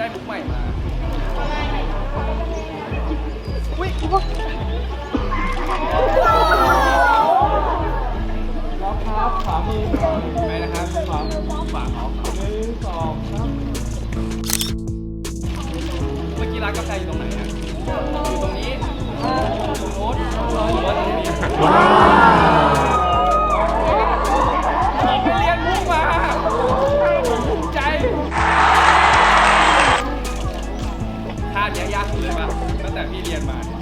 ได้มุกใหม่มาอุ้ยล็อกครับขวามือไปนะครับขวาขวาขอาหนึ่งสองครับเมื่อกี้ร้านกาแฟอยู่ตรงไหนนะอยู่ตรงนี้ตรงโน้ตตรงโน้ตตรงนี้ ตั้งแต่พี่เรียนมาเนี่ย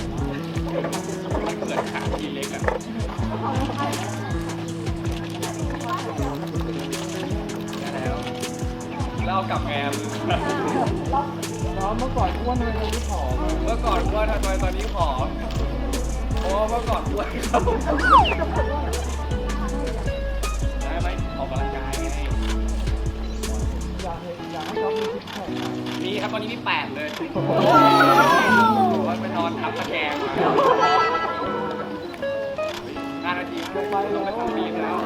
มันเกิดขาทีเล็กอะได้แล้วแล้วเอากลับแงมแล้วเมื่อก่อนอ้วนเลยตอนนี้ผอมเมื่อก่อนอ้วนทำไมตอนนี้ผอมเพราะว่าเมื่อก่อนอ้วนครับได้ไหมออกกำลังกายไงอยากให้อยากให้เขามีซิกแพคมี ครับตอนนี้มีแปดเลยว่าไปนอนทับตะแกรงมาห้านาทีไปลงไปทำบีบแล้ว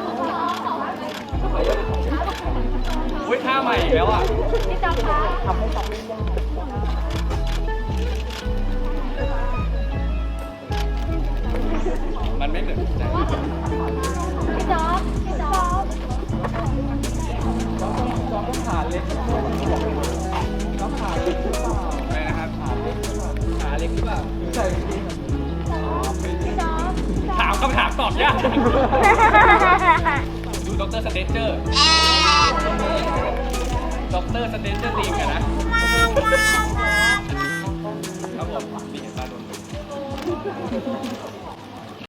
อุ้ยท่าใหม่อีกแล้วอะพี่จ๊อบคะทำให้ตับไม่ได้มันไม่เหมือนใจพี่จ๊อบพี่จ๊อบเราต้องเราต้องขาเล็ก ถามคำถามตอบยากดูด็อกเตอร์สเตนเจอร์ด็อกเตอร์สเตนเจอร์ตีมกันนะครับผมนี่เห็นตาโดน